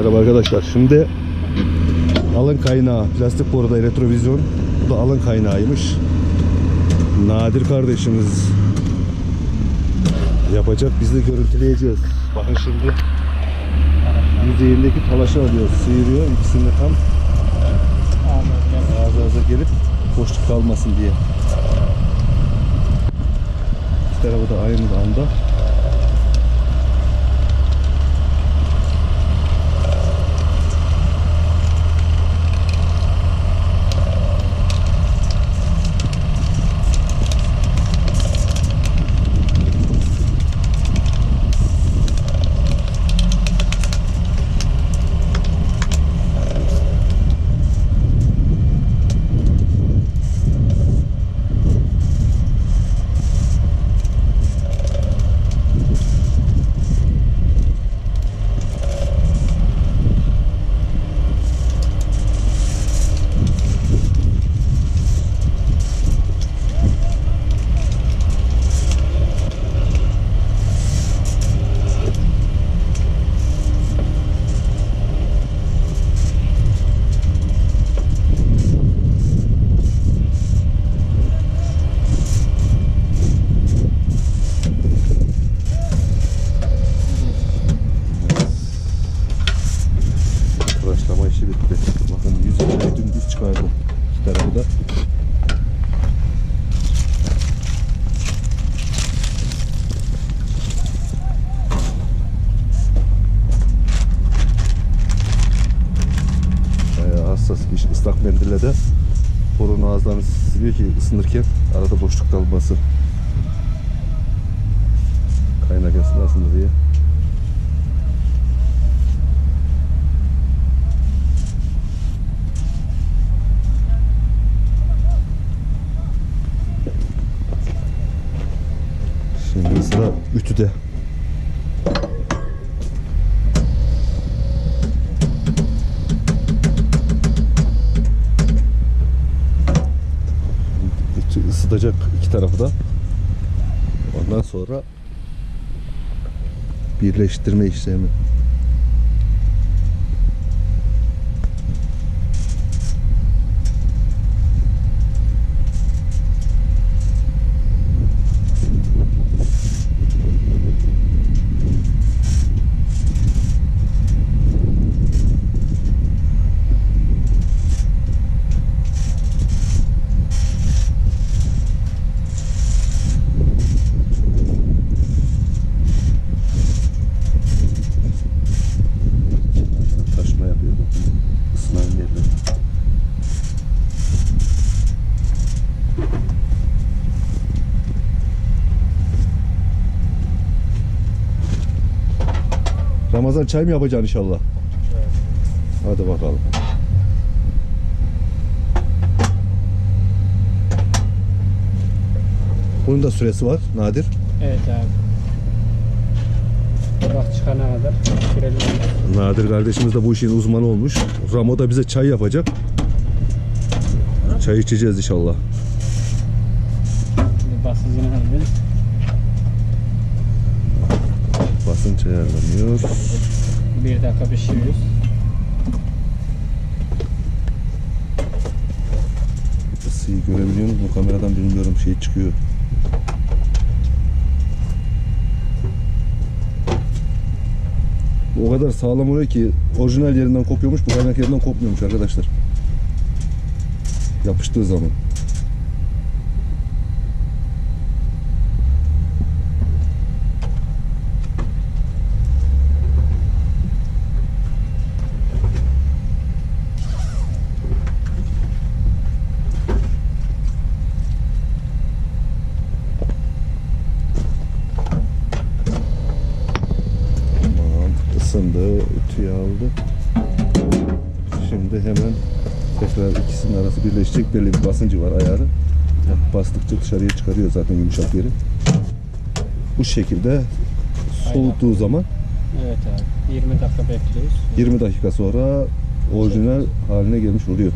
Merhaba arkadaşlar. Şimdi alın kaynağı. Plastik boruda retrovizyon. Bu da alın kaynağıymış. Nadir kardeşimiz yapacak. Biz de görüntüleyeceğiz. Bakın şimdi yüzeyindeki talaşı alıyor. Sıyırıyor. İkisini de tam ağza ağza gelip boşluk kalmasın diye. İki tarafı da aynı anda İki tarafı da. Bayağı hassas iş. Islak mendille de borunun ağızlarını siliyor ki ısınırken arada boşluk kalmasın. Kaynak esnasında diye. Şimdi Ütü ısıtacak iki tarafı da. Ondan sonra birleştirme işlemi. Ramazan çay mı yapacaksın inşallah? Hadi bakalım. Bunun da süresi var Nadir. Evet abi. Bak çıkana kadar. Nadir kardeşimiz de bu işin uzmanı olmuş. Ramo da bize çay yapacak. Çay içeceğiz inşallah. Şimdi basıncını alıyoruz. Basınç ayarlanıyor. Bir dakika pişiriyoruz. Isıyı görebiliyor musun? Bu kameradan bilmiyorum şey çıkıyor. O kadar sağlam oluyor ki orijinal yerinden kopuyormuş, bu kaynak yerinden kopmuyormuş arkadaşlar. Yapıştığı zaman. Isındı, ütüyü aldı. Şimdi hemen tekrar ikisinin arası birleşecek belli bir basıncı var ayarı. Bastıkça dışarıya çıkarıyor zaten yumuşak yeri. Bu şekilde soğuttuğu zaman Evet abi. 20 dakika bekliyoruz. 20 dakika sonra orijinal haline gelmiş oluyor.